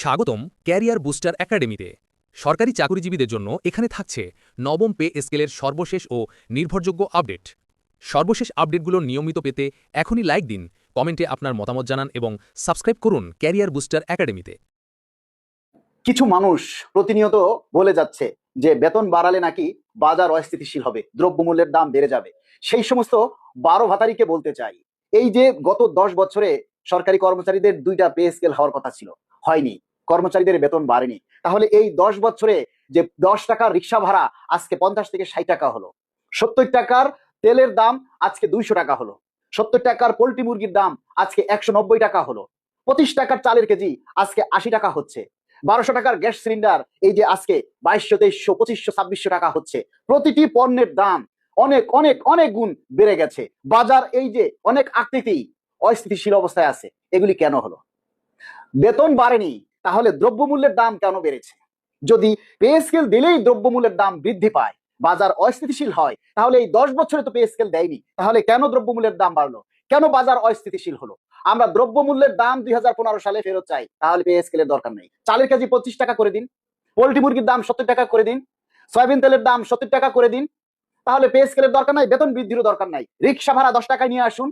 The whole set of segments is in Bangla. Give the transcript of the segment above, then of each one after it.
স্বাগতম ক্যারিয়ার বুস্টার একাডেমিতে। সরকারি চাকরিজীবীদের জন্য এখানে থাকছে নবম পে স্কেলের সর্বশেষ ও নির্ভরযোগ্য আপডেট। সর্বশেষ আপডেটগুলো নিয়মিত পেতে এখনই লাইক দিন, কমেন্টে আপনার মতামত জানান এবং সাবস্ক্রাইব করুন ক্যারিয়ার বুস্টার একাডেমিতে। কিছু মানুষ প্রতিনিয়ত বলে যাচ্ছে যে বেতন বাড়ালে নাকি বাজার অস্থিতিশীল হবে, দ্রব্যমূল্যের দাম বেড়ে যাবে। সেই সমস্ত বারো ভাতারিকে বলতে চাই। এই যে গত দশ বছরে সরকারি কর্মচারীদের দুইটা পে স্কেল হওয়ার কথা ছিল, হয়নি। কর্মচারীদের বেতন বাড়েনি। তাহলে এই দশ বছরে যে দশ টাকার রিক্সা ভাড়া আজকে পঞ্চাশ থেকে ষাট টাকা হলো, সত্তর টাকার তেলের দাম আজকে দুইশো টাকা হলো, সত্তর টাকার পোল্ট্রি মুরগির দাম আজকে একশো নব্বই টাকা হলো, পঁচিশ টাকার চালের কেজি আজকে আশি টাকা হচ্ছে, বারোশো টাকার গ্যাস সিলিন্ডার এই যে আজকে বাইশশো, তেইশশো, পঁচিশশো, ছাব্বিশশো টাকা হচ্ছে, প্রতিটি পণ্যের দাম অনেক অনেক অনেক গুণ বেড়ে গেছে। বাজার এই যে অনেক আকৃতি, অস্থিতিশীল অবস্থায় আছে, এগুলি কেন হলো? বেতন বাড়েনি তাহলে দ্রব্যমূল্যের দাম কেন বেড়েছে? যদি পে স্কেল দিলেই দ্রব্যমূল্যের দাম বৃদ্ধি পায়, বাজার অস্থিতিশীল হয়, তাহলে এই দশ বছরে তো পে স্কেল দেয়নি। তাহলে কেন দ্রব্যমূল্যের দাম বাড়লো? কেন বাজার অস্থিতিশীল হলো? আমরা দ্রব্যমূল্যের দাম দুই হাজার পনেরো সালে ফেরত চাই, তাহলে পে স্কেলের দরকার নেই। চালের কেজি পঁচিশ টাকা করে দিন, পোলট্রি মুরগির দাম সত্তর টাকা করে দিন, সয়াবিন তেলের দাম সত্তর টাকা করে দিন, তাহলে পে স্কেলের দরকার নাই, বেতন বৃদ্ধিরও দরকার নাই। রিক্সা ভাড়া দশ টাকায় নিয়ে আসুন।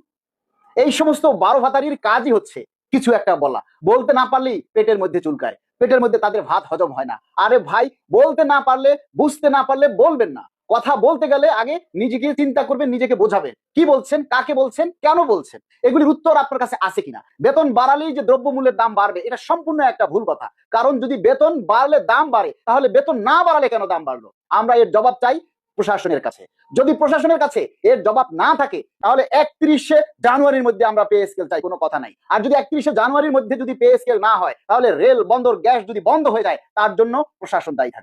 এই সমস্ত বারো ভাতারির কাজই হচ্ছে কিছু একটা বলা। বলতে না পারলেই পেটের মধ্যে চুলকায়। পেটের মধ্যে তাদের ভাত হজম হয় না। আরে ভাই, বলতে না পারলে, বুঝতে না পারলে বলবেন না। কথা বলতে গেলে আগে নিজেকে চিন্তা করবেন, নিজেকে বোঝাবেন। কি বলছেন, কাকে বলছেন, কেন বলছেন? এগুলির উত্তর আপনার কাছে আছে কিনা? বেতন বাড়ালেই যে দ্রব্যমূল্যের দাম বাড়বে, এটা সম্পূর্ণ একটা ভুল কথা। কারণ যদি বেতন বাড়লে দাম বাড়ে, তাহলে বেতন না বাড়ালে কেন দাম বাড়লো? আমরা এর জবাব চাই প্রশাসনের কাছে। যদি প্রশাসনের কাছে এর জবাব না থাকে, তাহলে একত্রিশে জানুয়ারির মধ্যে আমরা পে স্কেল চাই, কোনো কথা নাই। আর যদি একত্রিশে জানুয়ারির মধ্যে যদি পে স্কেল না হয়, তাহলে রেল, বন্দর, গ্যাস যদি বন্ধ হয়ে যায়, তার জন্য প্রশাসন দায়ী থাকবে।